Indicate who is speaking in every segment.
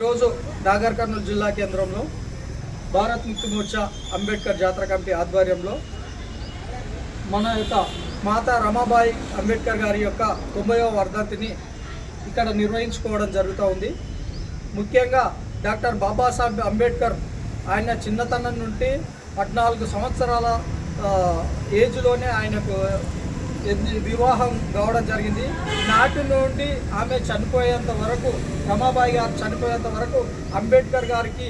Speaker 1: ఈరోజు నాగర్ కర్నూలు జిల్లా కేంద్రంలో భారత్ ముక్తి మోర్చా అంబేద్కర్ జాతర కమిటీ ఆధ్వర్యంలో మన యొక్క మాతా రమాబాయి అంబేద్కర్ గారి యొక్క తొంభైవ వర్ధంతిని ఇక్కడ నిర్వహించుకోవడం జరుగుతూ ఉంది. ముఖ్యంగా డాక్టర్ బాబాసాహెబ్ అంబేద్కర్ ఆయన చిన్నతనం నుండి పద్నాలుగు సంవత్సరాల ఏజ్లోనే ఆయనకు వివాహం కావడం జరిగింది. నాటి నుండి ఆమె చనిపోయేంత వరకు రమాబాయి గారు చనిపోయేంత వరకు అంబేద్కర్ గారికి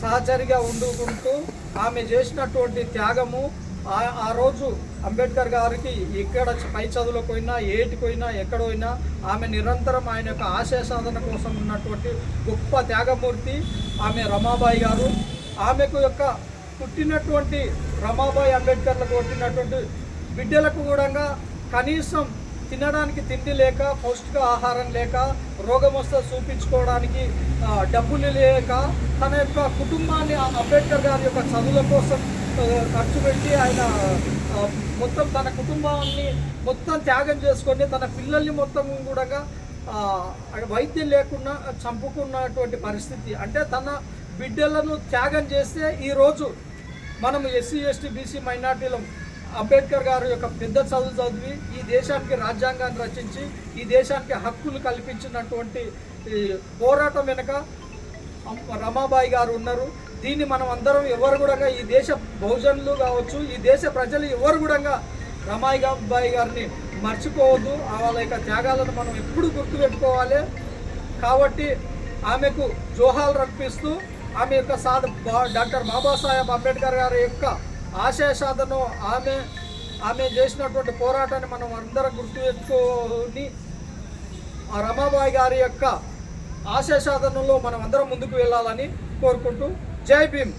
Speaker 1: సహచరిగా ఉండుకుంటూ ఆమె చేసినటువంటి త్యాగము ఆ- ఆ రోజు అంబేద్కర్ గారికి ఎక్కడ పై చదువులకు పోయినా ఏటికి పోయినా ఎక్కడ పోయినా ఆమె నిరంతరం ఆయన యొక్క ఆశయ సాధన కోసం ఉన్నటువంటి గొప్ప త్యాగమూర్తి ఆమె రమాబాయి గారు. ఆమెకు యొక్క పుట్టినటువంటి రమాబాయి అంబేద్కర్లకు పుట్టినటువంటి బిడ్డలకు కూడా కనీసం తినడానికి తిండి లేక పౌష్టిక ఆహారం లేక రోగం వస్తే చూపించుకోవడానికి డబ్బులు లేక తన యొక్క కుటుంబాన్ని అంబేద్కర్ గారి యొక్క చదువుల కోసం ఖర్చు పెట్టి ఆయన మొత్తం తన కుటుంబాన్ని మొత్తం త్యాగం చేసుకొని తన పిల్లల్ని మొత్తం కూడా వైద్యం లేకుండా చంపుకున్నటువంటి పరిస్థితి. అంటే తన బిడ్డలను త్యాగం చేస్తే ఈరోజు మనం ఎస్సీ ఎస్టీ బీసీ మైనార్టీలం అంబేద్కర్ గారు యొక్క పెద్ద చదువు చదివి ఈ దేశానికి రాజ్యాంగాన్ని రచించి ఈ దేశానికి హక్కులు కల్పించినటువంటి ఈ పోరాటం వెనుక రమాబాయి గారు ఉన్నారు. దీన్ని మనం అందరం ఎవరు కూడా ఈ దేశ బహుజనులు కావచ్చు ఈ దేశ ప్రజలు ఎవరు కూడా రమాయి బాయి గారిని మర్చిపోవద్దు. వాళ్ళ యొక్క త్యాగాలను మనం ఎప్పుడు గుర్తుపెట్టుకోవాలి. కాబట్టి ఆమెకు జోహాలు రప్పిస్తూ ఆమె యొక్క సాధ బా- డాక్టర్ బాబాసాహెబ్ అంబేద్కర్ గారి యొక్క ఆశయ సాధన ఆమె ఆమె చేసినటువంటి పోరాటాన్ని మనం అందరం గుర్తుపెట్టుకొని ఆ రమాబాయి గారి యొక్క ఆశయ సాధనలో మనం అందరం ముందుకు వెళ్ళాలని కోరుకుంటూ జై భీమ్.